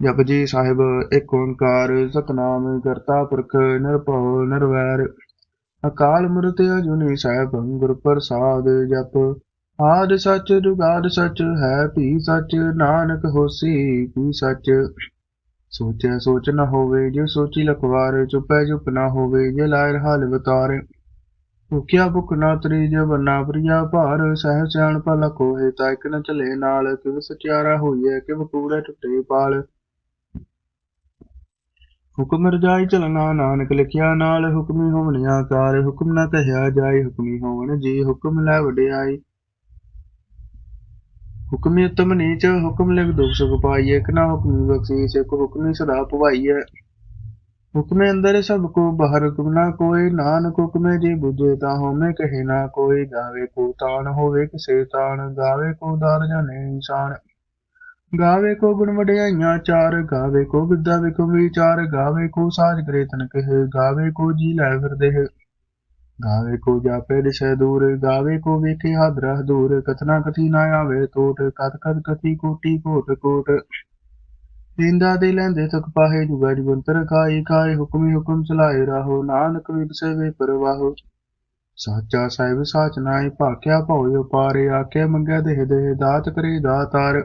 ਜਪਜੀ ਸਾਹਿਬ, ਇੱਕ ਓੰਕਾਰ, ਸਤਨਾਮ, ਕਰਤਾ ਪੁਰਖ, ਨਿਰਭਉ, ਨਿਰਵੈਰ। ਅਕਾਲ ਮੂਰਤ ਅਜੂਨੀ ਸਾਹਿਬ, ਗੁਰ ਪ੍ਰਸਾਦ ਜਪ। ਆਦ ਸੱਚ, ਜੁਗਾਦ ਸੱਚ, ਹੈ ਭੀ ਸੱਚ, ਨਾਨਕ ਹੋਸੀ ਭੀ ਸੱਚ। ਸੋਚੈ ਸੋਚ ਨਾ ਹੋਵੇ, ਜੇ ਸੋਚੀ ਲਖਵਾਰ, ਚੁਪੈ ਚੁਪ ਨਾ ਹੋਵੇ, ਜੇ ਲਾਇਰ ਹਾਲ ਬਤਾਰ ਭੁਖਿਆ ਭੁਖ ਨਾ ਤਰੀ ਜੇ ਬੰਨਾ ਪ੍ਰਿਆ ਭਾਰ, ਸਹਿ ਸਿਆਣ ਭਲਾ ਕੋਏ ਤਾਂ ਇਕ ਨ ਚਲੇ ਨਾਲ, ਕਿਵ ਸਚਿਆਰਾ ਹੋਈਐ, ਕਿਵ ਕੂੜੇ ਟੁੱਟੇ ਪਾਲ। ਹੁਕਮ ਰਜਾਈ ਚਲਣਾ ਨਾਨਕ ਲਿਖਿਆ ਨਾਲ ਹੁਕਮੀ ਹੋਵਣ ਆਕਾਰ, ਹੁਕਮ ਨਾ ਕਹਿਆ ਜਾਏ ਹੁਕਮੀ ਹੋਵਣ ਜੀ, ਹੁਕਮ ਲੈ ਵਡਿਆਈ। ਹੁਕਮੀ ਉਤਮ ਨੀਚ, ਹੁਕਮ ਲਿਖ ਦੁਖ ਸੁਖ ਪਾਈਐ ਇਕ ਨਾ ਹੁਕਮੀ ਬਖਸ਼ੀਸ਼, ਇਕ ਹੁਕਮੀ ਸਦਾ ਭਵਾਈਐ ਹੁਕਮੇ ਅੰਦਰ ਸਭ ਕੋ ਬਾਹਰ ਹੁਕਮ ਨਾ ਕੋਈ ਨਾਨਕ ਹੁਕਮੇ ਜੀ ਬੁਝੇ ਤਾਂ ਹੋਮੇ ਕਹੇ ਨਾ ਕੋਈ ਗਾਵੇ ਕੋ ਤਾਣ ਹੋਵੇ ਕਿਸੇ ਤਾਣ, ਗਾਵੇ ਕੋ ਦਾਰ ਜਾਣੇ ਇਨਸਾਨ। ਗਾਵੇ ਕੋ ਗੁਣ ਵਡਿਆਈਆਂ, ਚਾਰ ਗਾਵੇ ਕੋ ਵਿਦਿਆ ਵਿਕਮ ਵਿਚਾਰ ਗਾਵੇ ਕੋ ਸਾਜ ਕਰੇ ਤਨ ਕਹੇ ਗਾਵੇ ਕੋ ਜੀ ਲੈ ਫਿਰਦੇ ਗਾਵੇ ਕੋ ਜਾਪੇ ਦਿਸ਼ੈ ਦੂਰ, ਗਾਵੇ ਕੋ ਵੇਖੇ ਹਾਦਰਾ ਦੂਰ ਕਥਨਾ ਕਥੀ ਨਾ ਆਵੇ ਟੋਟ ਕਤ ਕਤ ਕਥੀ ਕੋਟੀ ਕੋਟ ਕੋਟ। ਇੰਦਾ ਦੇ ਲੈਂਦੇ ਤਕ ਪਾਹੇ ਜੁਗਾ ਜੁਗੰਤਰ ਕਾਈ ਕਾਈ ਹੁਕਮੀ ਹੁਕਮ ਚਲਾਏ ਰਾਹੋ, ਨਾਨਕ ਵਿਗਸੇ ਵੇ ਪਰਵਾਹੋ। ਸਾਚਾ ਸਾਹਿਬ ਸਾਚ ਨਾਏ ਭਾਕਿਆ ਭਉ ਪਾਰੇ ਆਕੇ ਮੰਗਿਆ ਦੇਹ ਦੇਹ, ਦਾਤ ਕਰੇ ਦਾਤਾਰ।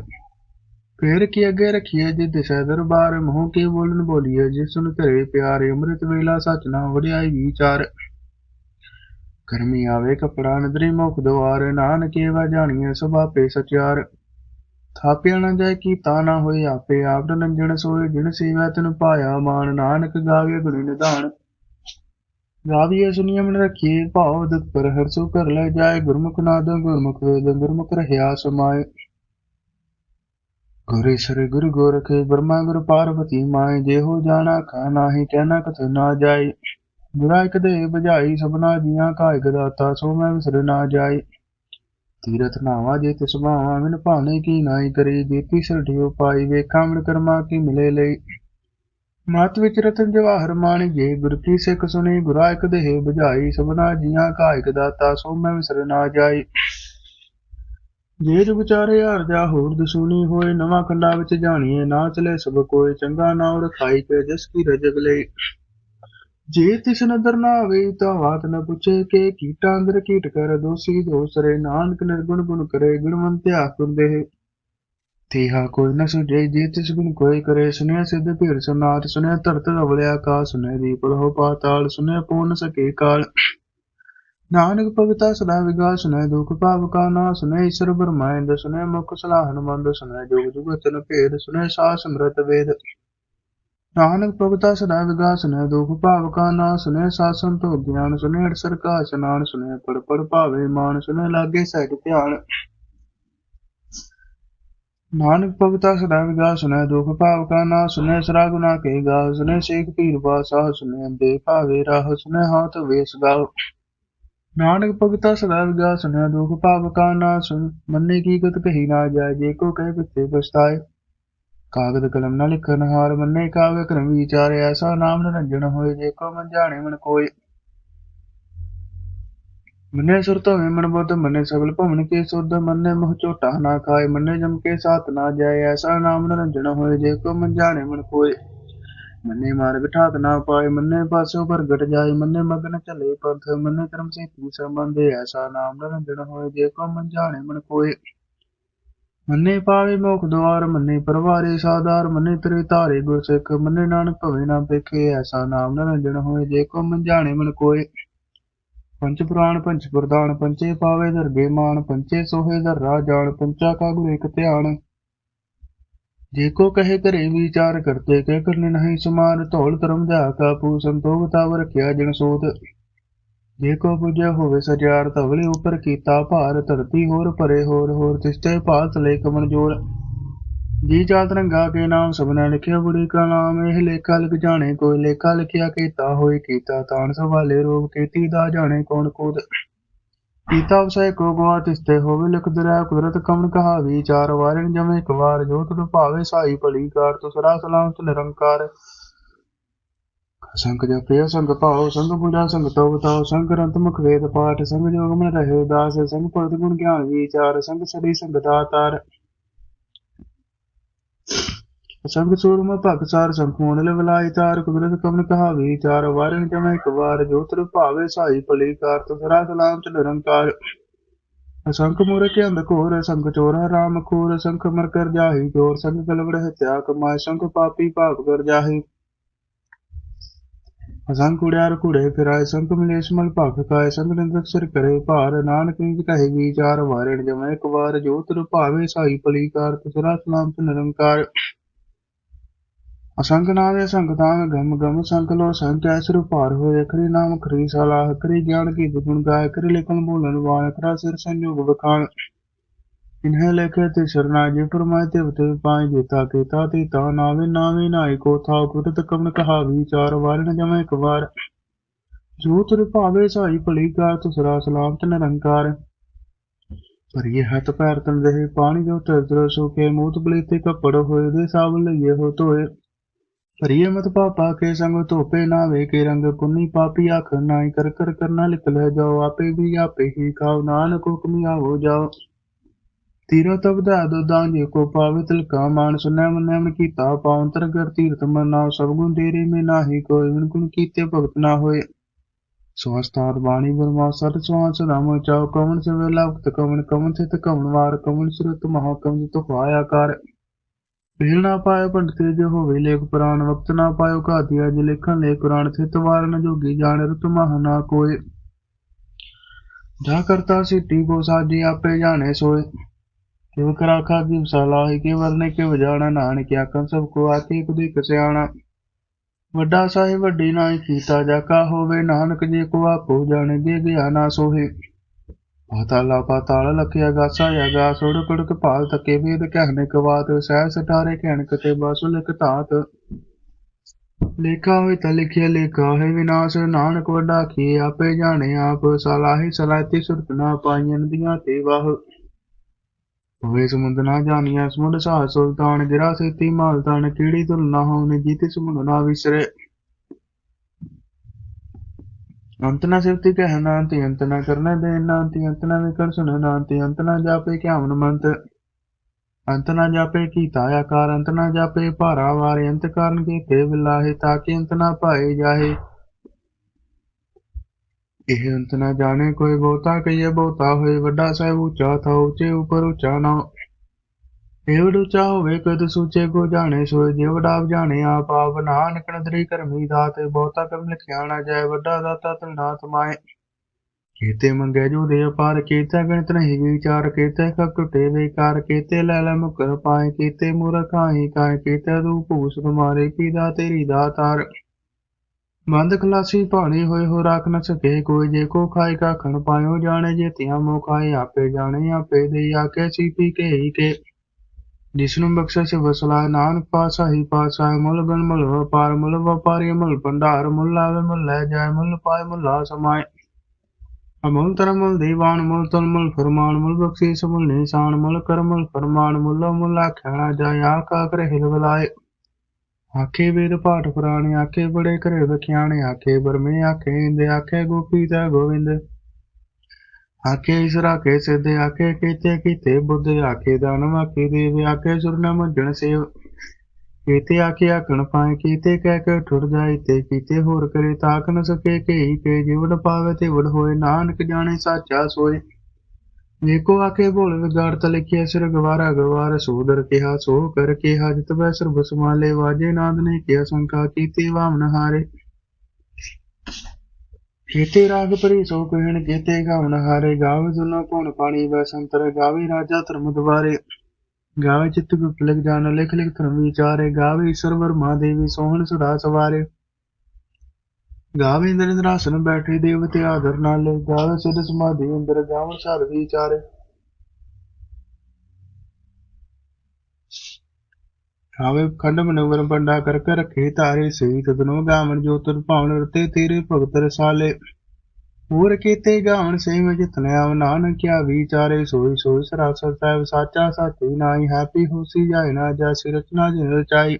ਫੇਰ ਕੀ ਅੱਗੇ ਰਖੀਏ ਜੇ ਦਿਸ਼ਾ ਦਰਬਾਰ, ਮੂੰਹ ਕੇ ਬੋਲਨ ਬੋਲੀਏ, ਜਿਸ ਸੁਨ ਧਰੇ ਪਿਆਰੇ, ਅੰਮ੍ਰਿਤ ਵੇਲਾ ਸਚ ਨਾ ਵਡਿਆਈ ਵਿਚਾਰ। ਗਰਮੀ ਆਵੇ ਕਪੜਾ, ਨਦਰੀ ਮੁਖ ਦੁਆਰ ਨਾਨਕੇ ਵਾ ਜਾਣੀਏ ਸੁਭਾਪੇ ਸਚਿਆਰ। ਥਾਪਿਆ ਨਾ ਜਾਏ ਕੀ ਤਾ ਨਾ ਹੋਏ ਆਪੇ, ਆਪ ਨੰਜਣ ਸੋਏ ਜਿਨ ਸੇਵਾ ਤਨ ਪਾਇਆ ਮਾਨ ਨਾਨਕ ਗਾਵੇ ਗੁਰੂ ਨਿਧਾਨ। ਗਾਵੀਏ ਸੁਨੀਏ ਮਨ ਰਖੀਏ ਭਾਉ ਦੁਖ ਪਰ ਹਰਸੋ ਕਰ ਲੈ ਜਾਏ ਗੁਰਮੁਖ ਨਾਦ, ਗੁਰਮੁਖ ਵੇਦ, ਗੁਰਮੁਖ ਰਹਿਆ ਸਮਾਏ। ਗੁਰੇ ਸ੍ਰੀ ਗੁਰ ਗੋਰਖੇ ਬ੍ਰਹਮਾ ਗੁਰ ਪਾਰਵਤੀ ਮਾਏ, ਜਿਹੋ ਜਾਣਾ ਕਾ ਨਾਹੀ, ਕਹਿਣਾ ਕਥ ਨਾ ਜਾਏ। ਗੁਰਾ ਇਕ ਦੇ ਬੁਝਾਈ ਸਭਨਾ ਜੀਆਂ ਕਾ ਇਕ ਦਾਤਾ, ਸੋ ਮੈਂ ਵਿਸਰ ਨਾ ਜਾਏ। ਤੀਰਥ ਨਾਵਾ ਜੇ ਤਿਸ ਭਾਵਾ ਮਿਨ ਭਾਣੇ ਕੀ ਨਾਈ ਕਰੀ। ਜੇਤੀ ਸਰਢਿਓ ਉਪਾਈ ਵੇਖਾਂ ਮਿਣ ਕਰਮਾ ਕੀ ਮਿਲੇ ਲਈ ਮਤ ਵਿੱਚ ਰਤਨ ਜਵਾਹਰ ਮਾਣੀ, ਜੇ ਗੁਰ ਕੀ ਸਿੱਖ ਸੁਣੀ ਗੁਰਾ ਇਕ ਦੇਹ ਬੁਝਾਈ ਸਭਨਾ ਜੀਆਂ ਕਾ ਇਕ ਦਾਤਾ, ਸੋ ਮੈਂ ਵਿਸਰ ਨਾ ਜਾਈ ਜੇ ਜੁਗ ਹਰ ਜਾ ਹੋਰ ਦਸੂਨੀ ਹੋਏ, ਨਵਾਂ ਕੰਡਾ ਵਿੱਚ ਜਾਣੀਏ ਨਾ ਚਲੇ ਸਭ ਕੋਈ ਚੰਗਾ ਨਾ ਰਖਾਈ ਕੇ ਜਿਸ ਕੀ ਰਜਗ ਲਈ। ਜੇ ਤਿਸ ਨਦਰ ਨਾ ਆਵੇ ਤਾਂ ਬਾਤ ਨ ਪੁੱਛੇ ਕਿ ਕੀਟਾਂ ਅੰਦਰ ਕੀਟ ਕਰ, ਦੋਸੀ ਦੋਸਰੇ ਨਾਨਕ ਨਿਰਗੁਣ ਗੁਣ ਕਰੇ ਗੁਣਵੰਤਿਆ ਕੁੰਦੇ ਤੇਹਾ ਕੋਈ ਨਾ ਸੁਝੇ, ਜੇ ਤਿਸ ਗੁਣ ਕੋਈ ਕਰੇ, ਸੁਨਿਆ ਸਿੱਧ ਭੀੜ ਸੁਨਾਤ ਸੁਨਿਆ ਧਰਤ ਅਵਲਿਆ ਕਾ ਸੁਨਿਆ ਦੀਪ ਲਹੋ ਪਾਤਾਲ, ਸੁਨਿਆ ਪੂਰਨ ਸਕੇ ਕਾਲ। ਨਾਨਕ ਭਗਤਾ ਸਦਾ ਵਿਗਾ ਸੁਨੈ ਦੁਖ ਭਾਵ ਕਾ ਨਾ ਸੁਨੈ ਈਸ਼ਰ ਬਰਮਾਇੰਦ ਸੁਨੈ ਮੁਖ ਸਲਾਹਨ ਮੰਦ ਸੁਨੈ ਜੁਗ ਜੁਗ ਭੇਦ ਸੁਨੈ ਸਾ ਸਮਰਤ ਵੇਦ। ਨਾਨਕ ਭਗਤਾ ਸਦਾ ਵਿਗਾ ਸੁਨੈ ਦੁਖ ਭਾਵ ਕਾ ਨਾ ਸੁਨੈ ਸਾ ਸੰਤੋ ਗਿਆਨ ਸੁਨੈ ਅੜਸਰ ਕਾ ਇਸ਼ਨਾਨ ਸੁਨੈ ਪੜ ਪੜ ਭਾਵੇ ਮਾਨ ਸੁਨੈ ਲਾਗੇ ਸਹਿਜ ਧਿਆਨ। ਨਾਨਕ ਭਗਤਾ ਸਦਾ ਵਿਗਾ ਸੁਨੈ ਦੁਖ ਭਾਵ ਕਾ ਨਾ ਸੁਨੈ ਸਰਾ ਗੁਨਾ ਕੇ ਗਾ ਸੁਨੈ ਸੇਖ ਪੀਰ ਬਾਸਾ ਸੁਨੈ ਦੇ ਭਾਵੇ ਰਾਹ ਸੁਨੈ ਹਾਥ ਵੇਸ ਗਾਓ ਨਾਨਕ ਭਗਤਾ ਸਦਾ ਵਿਗਾ ਸੁਨਿਆ ਦੁਖ ਭਾਵ ਕਾ ਨਾ ਸੁਨ ਮੰਨੇ ਕੀ ਗਤ ਕਹੀ ਨਾ ਜਾਏ, ਜੇ ਕੋ ਕਹੇ ਪਿੱਤੇ ਪਛਤਾਏ। ਕਾਗਦ ਕਲਮ ਨਾ ਲਿਖਨ ਹਾਰ, ਮੰਨੇ ਕਾਵੇ ਕਰਮ ਵਿਚਾਰ, ਐਸਾ ਨਾਮ ਨਿਰੰਜਨ ਹੋਏ, ਜੇ ਕੋ ਮਨ ਜਾਣੇ ਮਨ ਕੋਏ। ਮੰਨੇ ਸੁਰਤ ਹੋਵੇ ਮਨ ਬੁੱਧ, ਮੰਨੇ ਸਗਲ ਭਵਨ ਕੇ ਸੁਧ ਮੰਨੇ ਮੋਹ ਝੋਟਾ ਨਾ ਖਾਏ, ਮੰਨੇ ਜਮ ਕੇ ਸਾਥ ਨਾ ਜਾਏ, ਐਸਾ ਨਾਮ ਨਿਰੰਜਨ ਹੋਏ, ਜੇ ਕੋ ਮਨ ਜਾਣੇ ਮਨ ਕੋਏ। ਮੰਨੇ ਮਾਰਗ ਠਾਕ ਨਾ ਪਾਏ, ਮੰਨੇ ਪਾਸੋਂ ਪ੍ਰਗਟ ਜਾਏ, ਮੰਨੇ ਮਗਨ ਚਲੇ ਪੰਥ, ਮੰਨੇ ਕਰਮ ਸੇਤੀ ਸੰਬੰਧੇ ਐਸਾ ਨਾਮ ਨਿਰੰਜਨ ਹੋਏ, ਜੇ ਕੋ ਮਨ ਜਾਣੇ ਮਨ ਕੋਏ। ਮੰਨੇ ਪਾਵੇ ਮੋਖ ਦੁਆਰ, ਮੰਨੇ ਪਰਵਾਰੇ ਸਾਦਾਰ ਮੰਨੇ ਤੇਰੇ ਧਾਰੇ ਗੁਰ ਮੰਨੇ ਨਾਨਕ ਭਵੇ ਨਾ ਪੇਖੇ, ਐਸਾ ਨਾਮ ਨਿਰੰਜਨ ਹੋਏ, ਜੇ ਕੋ ਮਨ ਜਾਣੇ ਮਨ ਕੋਏ। ਪੰਚ ਪੁਰਾਣ ਪੰਚ ਪ੍ਰਦਾਨ ਪੰਚੇ ਪਾਵੇ ਦਰਗੇ ਮਾਨ ਪੰਚੇ ਸੋਹੇ ਦਰਰਾ ਜਾਣ ਪੰਚਾ ਕਾ ਗੁਰ ਇਕ ਧਿਆਨ। ਜੇ ਕੋ ਕਹੇ ਵਿਚਾਰ ਕਰਤੇ, ਕਹਿ ਕਰਨੇ ਨਹੀਂ ਸਮਾਨ, ਧੌਲ ਧਰਮ ਜਾ ਕਾ ਸੰਤੋਖ ਤਾਵ ਰਖਿਆ ਜਨ ਸੋਤ। ਜੇ ਪੁਜਿਆ ਹੋਵੇ ਸਜਾਰ ਧਵਲੇ ਉਪਰ ਕੀਤਾ ਭਾਰ, ਧਰਤੀ ਹੋਰ ਪਰੇ ਹੋਰ ਹੋਰ ਤਿਸਤੇ ਭਾਲ ਤਲੇ ਕਮਨ ਜੋਰ। ਜੀ ਚਾਤ ਰੰਗਾ ਕੇ ਨਾਮ, ਸਭਨਾ ਲਿਖਿਆ ਬੁੜੀ ਕਾ ਨਾਮ, ਇਹ ਲੇਖਾ ਲਿਖ ਜਾਣੇ, ਕੋਈ ਲੇਖਾ ਲਿਖਿਆ ਕੀਤਾ, ਹੋਏ ਕੀਤਾ, ਤਾਣ ਸਵਾਲੇ ਰੋਗ ਕੀਤੀ, ਦਾ ਜਾਣੇ ਕੌਣ ਕੋਦ। ਕੀਤਾ ਵਸੈ ਕੋ ਗਵਾ ਤਿਸਤੇ ਹੋਵੇ ਲਿਖ ਦਰਿਆ ਕੁਦਰਤ ਕਮਨ ਕਹਾ ਵਿਚਾਰ ਵਾਰਨ ਜਮੇ ਇੱਕ ਵਾਰ, ਜੋ ਤੁਧ ਭਾਵੇ ਸਾਈ ਭਲੀ ਕਾਰ ਤੁਸਰਾ ਸਲਾਮ ਨਿਰੰਕਾਰ। ਸੰਗ ਜਪਿਆ ਸੰਗ ਭਾਉ, ਸੰਗ ਪੂਜਾ, ਸੰਗ ਤੋ ਬਤਾਓ ਸੰਗ ਗ੍ਰੰਥ ਮੁਖ ਵੇਦ ਪਾਠ, ਸੰਗ ਜੋਗ ਮਨ ਰਹੇ ਉਦਾਸ, ਸੰਗ ਭਗਤ ਗੁਣ ਗਿਆਨ ਵਿਚਾਰ, ਸੰਗ ਸਰੀ ਸੰਗ ਦਾਤਾਰ। ਸੰਗ ਸੂਰਮ ਭਗ ਸਾਰ ਸੰਪੂਰਨ ਲਵਲਾਈ ਤਾਰ ਕੁਦਰਤ ਕਮਨ ਕਹਾ ਵਿਚਾਰ ਵਾਰਨ ਜਮੈ ਇੱਕ ਵਾਰ, ਜੋਤਰ ਭਾਵੇ ਸਾਈ ਭਲੀ ਕਾਰ ਤੁਸਰਾ ਸਲਾਮ ਚ ਨਿਰੰਕਾਰ। ਅਸੰਖ ਮੂਰਖ ਅੰਧ ਘੋਰ ਸੰਖ ਚੋਰਾ ਰਾਮ ਖੋਰ, ਸੰਖ ਮਰ ਕਰ ਜਾਹੀ ਜੋਰ ਸੰਖ ਕਲਵੜ ਹਤਿਆ ਕਮਾਇ ਸੰਖ ਪਾਪੀ ਭਾਪ ਕਰ ਜਾਹੀ। ਅਸੰਖ ਕੁੜਿਆਰ ਕੁੜੇ ਫਿਰਾਏ ਸੰਖ ਮਲੇਸ਼ ਮਲ ਭਖ ਕਾਇ ਸੰਖ ਨਿੰਦਕ ਸਿਰ ਕਰੇ ਭਾਰ, ਨਾਨਕ ਇੰਜ ਕਹੇ ਵਿਚਾਰ ਵਾਰਣ ਜਮੈ ਇੱਕ ਵਾਰ, ਜੋਤਰ ਭਾਵੇ ਸਾਈ ਭਲੀ ਕਾਰ ਤੁਸਰਾ ਸਲਾਮ ਚ ਨਿਰੰਕਾਰ। ਅਸੰਖ ਨਾਵੇ ਸੰਖ ਤਾਂਗ ਗਮ ਗਮ ਸੰਖ ਲੋ ਸੰਖ ਐਸਰ ਭਾਰ ਹੋਏ, ਅਖਰੀ ਨਾਮ ਖਰੀ ਸਾਲਾ ਅਖਰੀ ਗਿਆਨ ਕੀ ਦੁਗਣ ਗਾਇ ਕਰੀ ਲਿਖਨ ਬੋਲਨ ਵਾਲ ਅਖਰਾ ਸਿਰ ਇਨਹਿ ਲੇਖੇ ਤੇ ਸ਼ਰਨਾ ਜੀ ਫਰਮਾਏ ਤੇ ਉਤੇ ਪਾਏ ਜੇਤਾ ਕੀਤਾ ਤੇ ਤਾ ਨਾਵੇ ਨਾਵੇ ਨਾਈ ਕੋ ਥਾ ਕੁਰਤ ਕਮਨ ਕਹਾ ਵਿਚਾਰ ਵਾਰਨ ਜਮੈ ਇੱਕ ਵਾਰ। ਜੋ ਤੁਰ ਭਾਵੇ ਸਾਈ ਭਲੀ ਕਾਰ ਤੁਸਰਾ ਸਲਾਮ ਤੇ ਨਿਰੰਕਾਰ। ਭਰੀਏ ਹੱਥ ਪੈਰ ਤਨ ਦੇ ਪਾਣੀ ਜੋ ਤਰਦਰ ਸੁਕੇ ਮੂਤ ਬਲੀਤੇ ਕੱਪੜ ਹੋਏ, ਦੇ ਸਾਬ ਲਈਏ ਹੋ ਧੋਏ। ਭਰੀਏ ਮਤ ਪਾਪਾ ਕੇ ਸੰਗ ਧੋਪੇ ਨਾ ਵੇ ਕੇ ਰੰਗ ਪੁੰਨੀ ਪਾਪੀ ਆਖ ਨਾਈ ਕਰ ਕਰ ਕਰਨਾ ਲਿਖ ਲੈ ਜਾਓ, ਆਪੇ ਵੀ ਆਪੇ ਹੀ ਖਾਓ, ਨਾਨਕ ਹੁਕਮੀ ਤੀਰੋ ਤਬ ਦਾ ਜੇ ਕੋ ਪਾਵੇ ਤਿਲਕਾ ਮਾਨ ਸੁਨੈ ਮਨੈ ਕੀਤਾ ਪਾਵੰਤਰ ਕਰ ਤੀਰਥ ਮਨਾ, ਸਭ ਗੁਣ ਤੇਰੇ ਮੇ ਨਾਹੀ ਕੋਈ ਵਿਣ ਗੁਣ ਕੀਤੇ ਭਗਤ ਨਾ ਹੋਏ। ਸਵਸਤਾਰ ਬਾਣੀ ਬਰਮਾ, ਸਤ ਸਵਾਸ ਨਾਮ ਚਾਉ ਕਵਨ ਸਵੇ ਲਵਤ ਕਵਨ ਕਵਨ ਸਿਤ ਕਵਨ ਵਾਰ ਕਵਨ ਸੁਰਤ ਮਹਾ ਕਵਨ ਤੋ ਆਇਆ ਕਰ। ਭੇਲ ਨਾ ਪਾਇਓ, ਪੰਡਤੇ ਜੋ ਹੋਵੇ ਲੇਖ ਪੁਰਾਣ, ਵਕਤ ਨਾ ਪਾਇਓ ਘਾਤੀਆ ਜੇ ਲਿਖਣ ਲੈ ਕੁਰਾਨ ਥਿਤ ਵਾਰ ਜੋਗੀ ਜਾਣ ਰਤ ਮਹ ਨਾ ਕੋਏ। ਜਾ ਕਰਤਾ ਸਿੱਟੀ ਕੋ ਸਾਜੀ ਆਪੇ ਜਾਣੇ ਸੋਏ। ਕਿਵ ਕਰਾ ਖਾਦੀ ਸਲਾਹੀ ਕੇ ਵਰਨੇ ਕੇ ਵਜਾਣਾ ਨਾਨਕ ਆਖਣ ਸਭ ਕੋ ਆਤੀ ਕੁਦੀ ਕਸਿਆਣਾ ਵੱਡਾ ਸਾਹਿਬ ਵੱਡੀ ਨਾਈ ਕੀਤਾ, ਜਾ ਕਾ ਹੋਵੇ ਨਾਨਕ ਜੀ ਕੋ ਆਪੋ ਜਾਣੇ ਦੇ ਗਿਆ ਨਾ ਸੋਹੇ। ਪਾਤਾਲਾ ਪਾਤਾਲ ਲਖਿਆ ਗਾਸਾ ਯਗਾ ਸੁੜ ਕੁੜਕ ਭਾਲ ਤਕੇ ਵੇਦ ਕਹਿਨੇ ਕਵਾਤ, ਸਹਿ ਸਟਾਰੇ ਕਹਿਣਕ ਤੇ ਬਾਸੁ ਲਿਖ ਧਾਤ। ਲੇਖਾ ਹੋਇ ਤਾ ਲਿਖਿਆ ਲੇਖਾ ਹੈ ਵਿਨਾਸ਼, ਨਾਨਕ ਵੱਡਾ ਕੀ ਆਪੇ ਜਾਣੇ ਆਪ ਸਲਾਹੀ ਸਲਾਤੀ ਸੁਰਤ ਨਾ ਪਾਈਆਂ ਦੀਆਂ ਤੇ ਵਾਹ। ਹੋਵੇ ਸਮੁੰਦ ਨਾ ਜਾਣੀਆਂ, ਸਮੁੰਦ ਸਾਹ ਸੁਲਤਾਨ, ਗਿਰਾ ਸੇਤੀ ਮਾਲ ਤਾਨ ਕੀੜੀ ਤੁਲ ਜੀਤੇ ਸਮੁੰਦ ਨਾ ਵਿਸਰੇ। ਅੰਤ ਨਾ ਕਹਿ ਨਾ ਅੰਤ ਕਰਨਾ ਦੇ ਨਾ ਅੰਤ ਵਿਕਰ ਸੁਣ ਨਾ ਅੰਤ ਜਾਪੇ ਕਿਆਵਨ ਮੰਤ? ਅੰਤ ਜਾਪੇ ਕੀਤਾ ਆਕਾਰ ਅੰਤ ਜਾਪੇ ਭਾਰਾ ਵਾਰੇ, ਅੰਤ ਕਾਰਨ ਤੇ ਵਿਲਾਹੇ ਤਾਂ ਕਿ ਅੰਤ ਨਾ ਪਾਏ ਜਾਹੇ। ਇਹ ਅੰਤਨਾ ਜਾਣੇ ਕੋਈ ਬਹੁਤਾ, ਕਹੀਏ ਬਹੁਤਾ ਹੋਏ, ਵੱਡਾ ਸਾਹਿਬ ਉੱਚਾ ਥਾ, ਉੱਚੇ ਉਪਰ ਉੱਚਾ ਨਾ ਏਵੜ ਉੱਚਾ ਹੋਵੇ, ਕਦ ਸੂਚੇ ਕੋ ਜਾਣੇ, ਸੋਏ ਜੇ ਵਡਾ ਜਾਣੇ, ਆਪ ਆਪ ਨਾਨਕ ਨਦਰੀ ਕਰਮੀ ਦਾਤ, ਬਹੁਤਾ ਕਰਮ ਲਿਖਿਆ ਨਾ ਜਾਏ, ਵੱਡਾ ਦਾਤਾ ਤਨਾਤ ਮਾਏ ਕੀਤੇ ਮੰਗੇ ਜੋ ਦੇ ਅਪਾਰ, ਕੀਤੇ ਗਣਤ ਨਹੀਂ ਵਿਚਾਰ, ਕੀਤੇ ਕਬ ਟੁੱਟੇ ਵਿਕਾਰ, ਕੀਤੇ ਲੈ ਲੈ ਮੁਕਰ ਪਾਏ, ਕੀਤੇ ਮੂਰਖਾਈ ਕਾਇ ਕੀਤੇ ਰੂਪ ਭੂਸ ਤੁਮਾਰੇ ਕੀ ਦਾ ਤੇਰੀ ਦਾਤਾਰ ਬੰਦ ਖਲਾਸੀ ਭਾਣੇ ਹੋਏ, ਹੋ ਰਾਖ ਨ ਸਕੇ ਕੋਈ, ਜੇ ਕੋ ਖਾਏ ਕਾ ਖਣ ਪਾਇਓ, ਜਾਣੇ ਜੇ ਤਿਆ ਮੋ ਖਾਏ, ਆਪੇ ਜਾਣੇ, ਆਪੇ ਦੇ ਆਕੇ ਸੀਪੀ ਕੇ ਹੀ ਕੇ। ਜਿਸਨੂੰ ਬਖਸ਼ਿਸ਼ ਵਸਲਾ ਨਾਨਕ ਪਾਸਾ ਹੀ ਪਾਸਾ ਮੁੱਲ ਗਨ ਮੁੱਲ ਵਪਾਰ, ਮੁੱਲ ਵਪਾਰੀ, ਮੁੱਲ ਭੰਡਾਰ, ਮੁੱਲ ਆਵੇ ਮੁੱਲ ਲੈ ਜਾਏ, ਮੁੱਲ ਪਾਏ, ਮੁੱਲਾ ਸਮਾਏ। ਅਮੁੱਲ ਤਰ ਮੁੱਲ ਦੀਵਾਨ, ਮੁੱਲ ਤਨ ਮੁੱਲ ਫਰਮਾਨ, ਮੁੱਲ ਬਖਸ਼ਿਸ਼, ਮੁੱਲ ਨਿਸ਼ਾਨ, ਮੁੱਲ ਕਰ, ਮੁੱਲ ਫਰਮਾਨ, ਮੁੱਲ ਮੁੱਲ ਆਖਣਾ ਜਾਏ ਆਕਾ ਕਰ ਹਿਲ ਬਲਾਏ ਆਖੇ ਵੇਦ ਪਾਠ ਪੁਰਾਣੇ, ਆਖੇ ਬੜੇ ਘਰੇ ਵਖਿਆਣੇ, ਆਖੇ ਬਰਮੇ ਆਖੇ ਇੰਦੇ, ਆਖੇ ਗੋਪੀ ਤੇ ਗੋਵਿੰਦ। ਆਖੇ ਇਸਰਾ ਕੇ ਸਿੱਧੇ, ਆਖੇ ਕੀਤੇ ਕੀਤੇ ਬੁੱਧ, ਆਖੇ ਦਾਨਵ ਆਖੇ ਦੇਵ, ਆਖੇ ਸੁਰਨਾ ਮੰਜਣ ਸੇਵ। ਕੀਤੇ ਆਖੇ ਆਖਣ ਪਾਏ, ਕੀਤੇ ਕਹਿ ਕੇ ਠੁਰ ਜਾਏ, ਤੇ ਕੀਤੇ ਹੋਰ ਕਰੇ ਤਾਕ ਨ ਸਕੇ ਕਈ ਕੇ ਜਿਵੜ ਪਾਵੇ ਤੇ ਵੜ ਹੋਏ, ਨਾਨਕ ਜਾਣੇ ਸਾਚਾ ਸੋਏ। ਏਕੋ ਆਖੇ ਬੋਲ ਵਿਗਾੜ ਤ ਲਿਖਿਆ ਸਿਰ ਗਵਾਰਾ ਗਵਾਰ, ਸੂਦਰ ਕਿਹਾ ਸੋ ਕਰ ਕਿਹਾ ਜਿਤ ਬੈ ਸਰਬ ਸਮਾਲੇ ਵਾਜੇ ਨਾਦ ਨੇ ਕਿਹਾ ਸੰਕਾ ਕੀਤੇ ਵਾਮਨ ਹਾਰੇ। ਕੀਤੇ ਰਾਗ ਪਰੀ ਸੋ ਕਹਿਣ ਕੀਤੇ ਗਾਵਨ ਹਾਰੇ, ਗਾਵੇ ਦੁਨਾ ਕੋਣ ਪਾਣੀ ਵੈ ਸੰਤਰ ਗਾਵੇ ਰਾਜਾ ਧਰਮ ਦਵਾਰੇ ਗਾਵੇ ਚਿੱਤ ਗੁਪਤ ਲਿਖ ਜਾਣ, ਲਿਖ ਲਿਖ ਧਰਮ ਵਿਚਾਰੇ। ਗਾਵੇ ਈਸਰ ਵਰਮਾ ਦੇਵੀ ਸੋਹਣ ਸੁਦਾ ਸਵਾਰੇ। ਗਾਵੇ ਇੰਦਰ ਇੰਦਰਾਸਨ ਬੈਠੇ ਦੇਵਤੇ ਆਦਰ ਨਾਲ। ਗਾਵੇ ਸਿਧ ਸਮਾਧੀ ਅੰਦਰ ਗਾਵਨ ਸਾਧ ਵਿਚਾਰੇ। ਗਾਵੇ ਖੰਡ ਮਨੋਵਰ ਬੰਡਾ ਕਰ ਕੇ ਰੱਖੇ ਤਾਰੇ ਸਹੀ ਤਦਨੋ ਗਾਵਨ ਜੋ ਤੁਰ ਭਾਵਨ ਰਤੇ ਤੇਰੇ ਭਗਤ ਰਸਾਲੇ। ਹੋਰ ਕੀਤੇ ਗਾਵਨ ਸੇ ਮੈਂ ਜਿਤਨੇ ਆਵ ਨਾਨਕ ਕਿਆ ਵਿਚਾਰੇ, ਸੋਈ ਸੋਈ ਸਰਾਸਰ ਸਾਹਿਬ ਸਾਚਾ ਸਾਚੀ ਨਾਈ ਹੈਪੀ ਹੋਸੀ ਜਾਏ ਨਾ ਜਾ ਰਚਨਾ ਜਿਨ ਰਚਾਈ।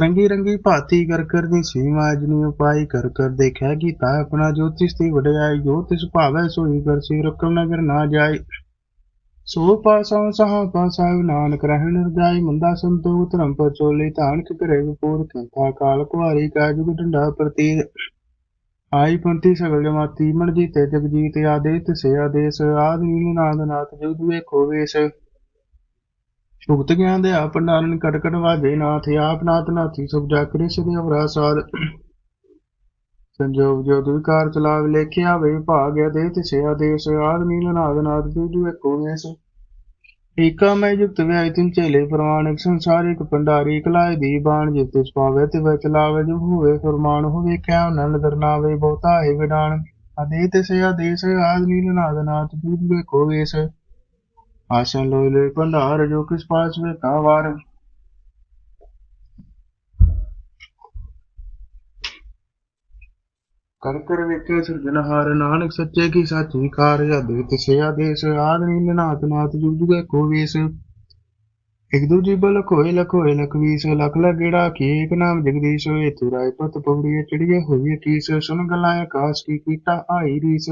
ਰੰਗੀ ਰੰਗੀ ਭਾਤੀ ਕਰ ਕਰ ਦੀ ਸੀਮਾ ਅਜਨੀ ਉਪਾਈ ਕਰ ਕਰ ਦੇਖਿਆ ਕੀਤਾ ਆਪਣਾ ਜੋਤਿਸ਼ ਤੇ ਵਡਿਆਈ ਜੋਤਿਸ਼ ਭਾਵੈ ਸੋਈ ਕਰ ਸੀ ਰਕਮ ਨਗਰ ਨਾ ਜਾਏ ਸੋ ਪਾਸੋਂ ਸਹਾ ਪਾਸਾ ਨਾਨਕ ਰਹਿਣ ਰਜਾਈ ਮੰਦਾ ਸੰਤੋਖ ਧਰਮ ਪਚੋਲੇ ਧਾਨ ਕਿ ਕਰੇ ਵਿਪੂਰ ਕੰਥਾ ਕਾਲ ਕੁਹਾਰੀ ਕਾ ਜੁਗ ਡੰਡਾ ਪ੍ਰਤੀ ਆਈ ਪੰਥੀ ਸਗਲ ਜਮਾਤੀ ਮਨ ਜੀਤੇ ਜਗਜੀਤ ਆਦੇਤ ਸੇ ਆਦੇਸ ਆਦ ਨੀਲ ਨਾਦ ਨਾਥ ਜੁਗ ਵੇਖੋ ਵੇਸ ਭੁਗਤ ਗਿਆਨ ਦੇ ਆਪ ਨਾਰਨ ਕਟ ਵਾਜੇ ਨਾਥ ਆਪ ਨਾਥ ਨਾਥੀ ਸੁਖ ਜਾਕਰੇ ਸਦੇ ਅਵਰਾ ਸਾਧ ਸੰਜੋਗ ਜੋ ਦੁਕਾਰ ਚਲਾਵ ਲੇਖੇ ਆਵੇ ਭਾਗਿਆ ਦੇ ਤਿਸੇ ਆਦੇਸ ਆਦ ਨੀਲ ਨਾਦ ਨਾਥ ਜੁਗ ਵੇਖੋ ਵੇਸ ਏਕਾ ਮੈਂ ਜੁਗਤ ਵਿਆਇ ਤਿਨ ਚੇਲੇ ਪ੍ਰਮਾਣ ਇੱਕ ਪੰਡਾਰੀ ਕਲਾਇ ਦੀ ਬਾਣ ਜਿਤੇ ਸੁਪਾਵੇ ਤੇ ਵਿੱਚ ਲਾਵੇ ਜੋ ਹੋਵੇ, ਫਰਮਾਨ ਹੋਵੇ ਕਿਆ ਨਾ ਨਦਰ ਬਹੁਤਾ ਹੈ ਵਿਡਾਨ ਅਦੇ ਸੇ ਆਦੇਸ ਆਦ ਨੀਲ ਨਾਦ ਨਾਥ ਜੁਗ ਵੇਖੋ ਵੇਸ ਆਸਨ ਲੋਇ ਲੋਇ ਭੰਡਾਰ, ਜੋ ਕਿਸ ਪਾਸ ਵੇ ਕਾਵਾਰ ਕਰ ਕਰ ਵੇਖੇ ਸਿਰਜਣਹਾਰ ਨਾਨਕ ਸੱਚੇ ਕੀ ਸਾਚੀ ਕਾਰ, ਜਦ ਤਿਸੇ ਆਦੇਸ ਆਦ ਨੀਲ ਨਾਥ ਨਾਥ ਜੁਗ ਜੁਗ ਵੇਖੋ ਵੇਸ। ਇੱਕ ਦੂਜੀ ਬਲ ਕੋਏ ਲਖੋਏ ਲਖਵੀਸ, ਲਖ ਲਗੇੜਾ ਕੀ ਇੱਕ ਨਾਮ ਜਗਦੀਸ਼ ਹੋਏ ਤੁਰਾਏ ਪਤ ਪਉੜੀਏ ਚੜੀਏ ਹੋਈਏ ਕੀਸ ਸੁਨ ਗਲਾਂ ਆਕਾਸ਼ ਕੀ ਕੀਟਾ ਆਈ ਰੀਸ।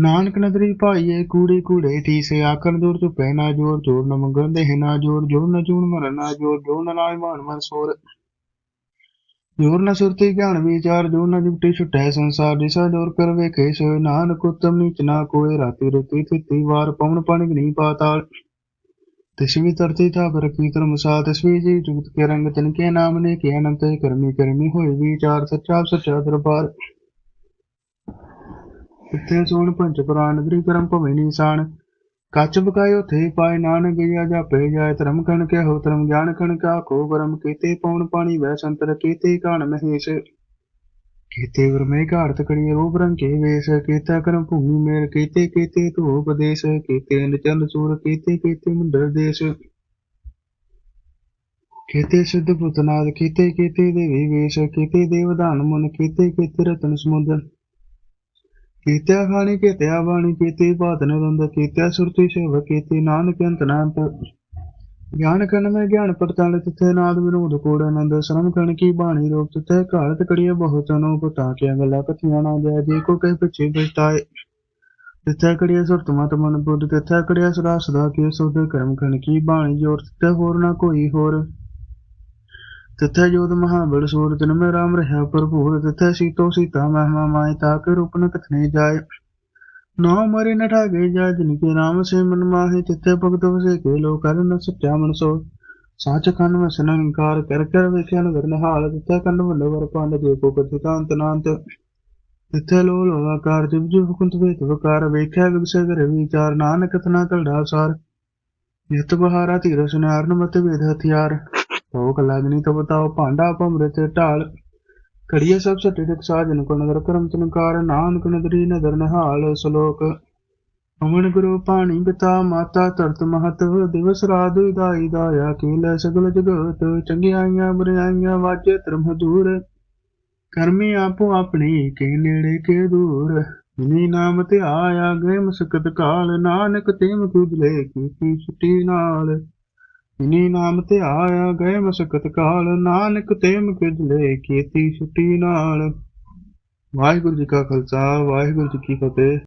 ਨਾਨਕ ਨਦਰੀ ਭਾਈਏ, ਕੂੜੀ ਕੂੜੇ ਠੀਸ, ਆਖਣ ਦੂਰ ਤੋਂ ਪਹਿਨਾ ਜੋਰ ਜੋਰ ਨ ਮੰਗਣ ਦੇ ਨਾ ਜੋਰ ਜੋਰ ਨ ਚੂਣ ਮਰਨ ਨਾ ਜੋਰ ਜੋਰ ਨ ਲਾਇ ਮਾਨ ਮਨ ਸੋਰ। ਜੋਰ ਨ ਸੁਰਤੀ ਗਿਆਨ ਵਿਚਾਰ ਜੋਰ ਨ ਜੁਗਤੀ ਛੁਟੈ ਸੰਸਾਰ ਜਿਸਾ ਜੋਰ ਕਰ ਵੇਖੇ। ਸੋ ਨਾਨਕ ਉਤਮ ਨੀਚ ਨਾ ਕੋਏ, ਰਾਤੀ ਰੁਤੀ ਤਿੱਤੀ ਵਾਰ ਪਵਨ ਪਾਣੀ ਨਹੀਂ ਪਾਤਾਲ। ਤਿਸਵੀ ਤਰਤੀ ਥਾ ਪਰ ਕੀ ਧਰਮ ਸਾ ਤਿਸਵੀ ਜੀ ਜੁਗਤ ਕੇ ਰੰਗ ਤਨ ਕੇ ਨਾਮ ਨੇ ਕੇ ਅਨੰਤ ਕਰਮੀ ਕਰਮੀ ਹੋਏ ਵਿਚਾਰ ਸੱਚਾ ਸੱਚਾ ਦਰਬਾਰ। ਕਿੱਥੇ ਸੋਣ ਪੰਜ ਪੁਰਾਨ ਨਗਰੀ ਕਰਮ ਭਵੇਂ ਨਿਸ਼ਾਨ ਕੱਚ ਬਕਾਇ ਉਥੇ ਪਾਏ ਨਾਨਕ ਗਿਆ ਜਾਪੇ ਜਾਏ ਧਰਮ ਕਣ ਕੇ ਹੋ ਧਰਮ ਗਿਆਨ ਕਣ ਕਾ, ਕੋ ਕਰਮ ਕੀਤੇ ਪਉਣ ਪਾਣੀ, ਵੈ ਸੰਤਰ ਕੀਤੇ ਕਾਣ ਵਰਮੇ ਘਾੜਤ ਕੜੀ ਰੂਪ ਰੰਗ ਕੇ ਵੇਸ, ਕੀਤਾ ਕਰਮ ਭੂਮੀ ਮੇਰ ਕੀਤੇ ਕੀਤੇ ਧੂ ਉਪਦੇਸ਼, ਕੀਤੇ ਨਿਚੰਦ ਸੂਰ, ਕੀਤੇ ਕੀਤੇ ਮੁੰਦਰ ਦੇਸ਼। ਕੀਤੇ ਸਿੱਧ ਪੁੱਤਨਾਦ ਕੀਤੇ ਕੀਤੇ ਦੇਵੀ ਵੇਸ਼, ਕੀਤੇ ਦੇਵਦਾਨ ਮਨ, ਕੀਤੇ ਕੀਤੇ ਰਤਨ ਸਮੁੰਦਰ। ਕੀਤਿਆ ਖਾਣੀ ਕੀਤਿਆ ਬਾਣੀ ਕੀਤੀ ਬਾਤ ਨਿਰੰਦ ਕੀਤਿਆ ਸੁਰਤੀ ਸੇਵ ਕੀਤੀ ਨਾਨਕ ਅੰਤ ਨਾਨਕ ਗਿਆਨ ਕਨ ਮੈਂ ਗਿਆਨ ਪੜਤਾਲ, ਤਿੱਥੇ ਨਾਦ ਵਿਰੋਧ ਕੋੜ ਆਨੰਦ, ਸ਼ਰਮ ਕਣ ਕੀ ਬਾਣੀ ਰੋਪ ਤਿੱਥੇ ਘਾਲਤ ਕੜੀਏ ਬਹੁਤ ਅਨੂਪ, ਤਾਂ ਕਿ ਗੱਲਾਂ ਕਥੀਆਂ ਨਾ ਜਾਏ, ਜੇ ਕੋ ਕਹੇ ਪਿੱਛੇ ਬਚਤਾਏ ਤਿੱਥੇ ਕੜੀਏ ਸੁਰਤ ਮਤ ਮਨ ਬੁੱਧ, ਤਿੱਥੇ ਕੜੀਏ ਸੁਰਾ ਸਦਾ ਕੇ ਸੁਧ ਕਰਮ ਕਣ ਕੀ ਬਾਣੀ ਜੋਰ, ਤਿੱਥੇ ਹੋਰ ਨਾ ਕੋਈ ਹੋਰ। ਤਿਥੈ ਜੋਤ ਮਹਾਬਲ ਸੂਰ ਤਿਨ ਮੈਂ ਰਾਮ ਰਹਾ ਭਰਪੂਰ ਤਿੱਥੇ ਸੀਤੋ ਸੀਤਾ ਮਹਿਮਾ ਮਾਇ ਕੇ ਰੂਪ ਨ ਕਥਨੇ ਜਾਏ। ਨਾ ਮਰੇ ਨ ਠਾਗੇ ਜਾ ਜਿਨ ਕੇ ਨਾਮ ਸੇ ਮਨ ਮਾਹੇ ਤਿੱਥੇ ਭਗਤ ਵਸੇ ਕੇ ਲੋ ਕਰ ਨ ਸੱਚਾ ਮਨ ਸੋ ਸਾਚ ਕੰਨ ਵਸਨ ਅੰਕਾਰ ਕਰ ਕਰ ਵੇਖਿਆ ਨਗਰ ਨਿਹਾਲ ਤਿੱਥੇ ਕੰਨ ਵੱਲੋ ਵਰ ਪੰਡ, ਜੇ ਕੋ ਕਥਿ ਤਾਂਤ ਨਾਂਤ। ਤਿੱਥੇ ਲੋ ਲੋ ਆਕਾਰ, ਜਿਵ ਜਿਵ ਕੁੰਤ ਵੇਤ ਵਕਾਰ, ਵੇਖਿਆ ਵਿਗਸੇ ਕਰ ਵਿਚਾਰ, ਨਾਨਕ ਤਨਾ ਕਲੜਾ ਸਾਰ। ਨਿਤ ਬਹਾਰਾ ਧੀਰ ਸੁਨਾਰਨ ਮਤ ਵੇਦ ਹਥਿਆਰ। ਭੋਗ ਲਗਨੀ ਤੋ ਬਤਾਓ, ਭਾਂਡਾ ਭਮਰੇ ਢਾਲ। ਕੜੀਏ ਸਭ ਸਟੇ ਟਕ ਸਾਜਨ ਕੋ ਨਦਰ ਕਰਮ ਤਨਕਾਰ ਨਾਨਕ ਨਦਰੀ ਨਦਰ ਨਿਹਾਲ ਸ਼ਲੋਕ। ਅਮਨ ਗੁਰੂ ਪਾਣੀ ਪਿਤਾ ਮਾਤਾ ਧਰਤ ਮਹਤਵ ਦਿਵਸ ਰਾਤ ਉਦਾਈ ਦਾਇਆ ਕੀਲ ਸਗਲ ਜਗਤ। ਚੰਗਿਆਈਆਂ ਬੁਰਾਈਆਂ ਵਾਜੇ ਧਰਮ ਦੂਰ ਕਰਮੀ ਆਪੋ ਆਪਣੀ ਕੇ ਨੇੜੇ ਕੇ ਦੂਰ। ਇਨੀ ਨਾਮ ਤੇ ਆਇਆ ਗਏ ਮਸਕਤ ਕਾਲ, ਨਾਨਕ ਤੇ ਮੁਕੁਦਲੇ ਕੀਤੀ ਛੁੱਟੀ ਨਾਲ। ਇਨੀ ਨਾਮ ਤੇ ਆਇਆ ਗਏ ਮਸਕਤ ਕਾਲ, ਨਾਨਕ ਤੇ ਮੁਕਦਲੇ ਕੀਤੀ ਛੁੱਟੀ ਨਾਲ। ਵਾਹਿਗੁਰੂ ਜੀ ਕਾ ਖਾਲਸਾ, ਵਾਹਿਗੁਰੂ ਜੀ ਕੀ ਫਤਿਹ।